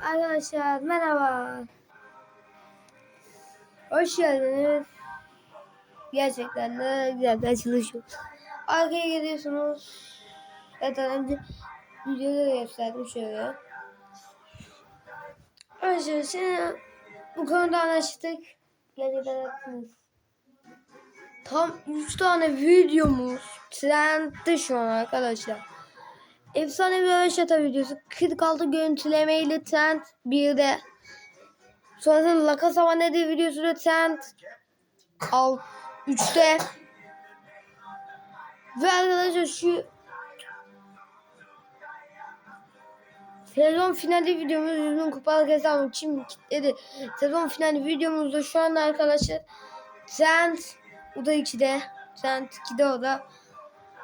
Arkadaşlar merhaba. Hoş geldiniz. Gerçekten de güzel bir açılış yok. Arkaya geliyorsunuz. Zaten önce videoda da gösterdim şöyle. Arkadaşlar şimdi bu konuda anlaştık. Gerçekten haklısınız. Tam 3 tane videomuz trendde şu an arkadaşlar. Efsane bir Röveşata videosu 46 görüntüleme ile trend 1'de. Sonrasında La Casa Vanede videosu da trend al 3'te. Ve arkadaşlar şu Sezon finali videomuz 100 bin kupalık hesabım kim kitledi. Sezon finali videomuzda şu anda arkadaşlar Trend o da 2'de. Trend 2'de o da.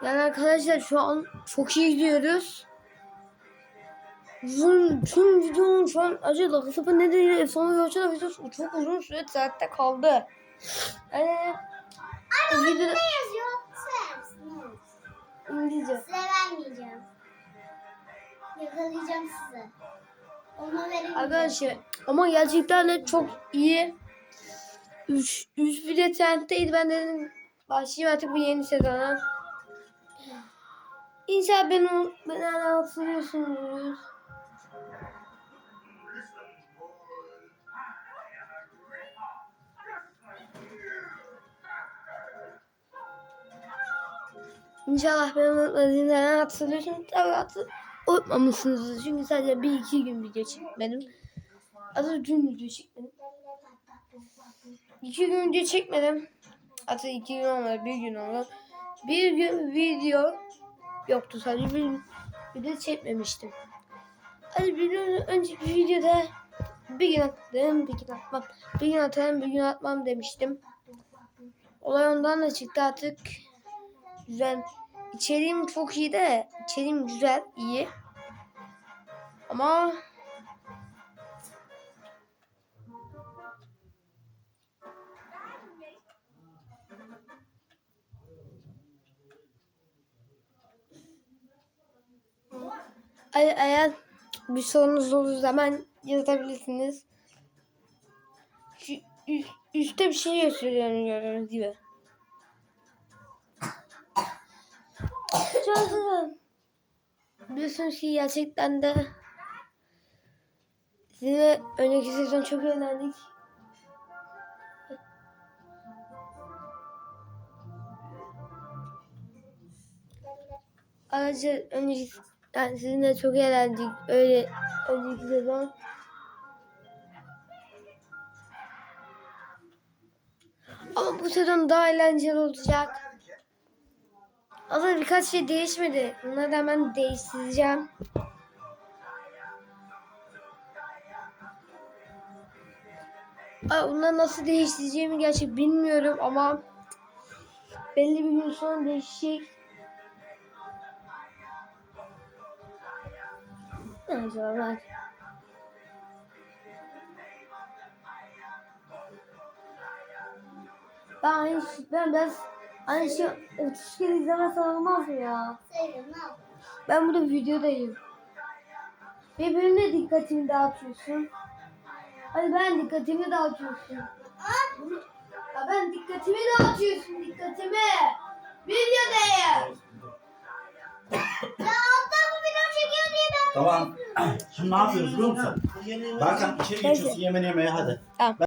Yani arkadaşlar şu an çok iyi gidiyoruz. Uzun tüm videonun şu an acı lakasapa ne dedi efsane yolculuğa videosu çok uzun süre trendde kaldı. Yani bu videoda Ne yazıyor? Söylersiniz. İngilizce. Size vermeyeceğim. Yakalayacağım sizi. Ona veremeyeceğim. Arkadaşlar ama gerçekten de çok iyi. 3 3 bile trenddeydi. Ben dedim başlayayım artık bu yeni sezona. İnşallah beni, beni hatırlıyorsunuz. İnşallah beni unutmadığınızı hatırlıyorsunuz. Tabii hatır, unutmamışsınızdır. Çünkü sadece bir iki gün video çekmedim. Aslında dün video çekmedim. İki gün video çekmedim. Hatta iki gün olmadı, bir gün oldu. Bir gün video yoktu sadece bir video çekmemiştim. Hadi bir önceki videoda bir gün attım, bir gün atmam. Bir gün atarım, bir gün atmam demiştim. Olay ondan da çıktı artık. Güzel. İçeriğim çok iyi de, içeriğim güzel, iyi. Ama Eğer, bir sorunuz olduğu zaman yazabilirsiniz. Şu üst, üstte bir şey gösteriyorum gördüğünüz gibi. Güzel. Biliyorsunuz ki gerçekten de size önceki sezon çok eğlendik. Ayrıca önceki yani sizinle çok eğlendik. Öyle önceki sezon. Ama bu sezon daha eğlenceli olacak. Ama birkaç şey değişmedi. Bunları da hemen değiştireceğim. Aa, Bunları nasıl değiştireceğimi gerçek bilmiyorum ama belli bir gün sonra değişecek. Bak. Ben aynı şey, ben biraz aynı şey 30 kere izlemezsem olmaz mı ya? Söyle ne? Ben burada videodayım. Birbirine dikkatimi dağıtıyorsun. Hadi ben dikkatimi dağıtıyorsun. Ya ben dikkatimi dağıtıyorsun dikkatimi. Videodayım. Tamam. Şimdi ne yapıyoruz biliyor musun? Berkan içeri geçiyorsun yemeğini yemeye hadi. Tamam.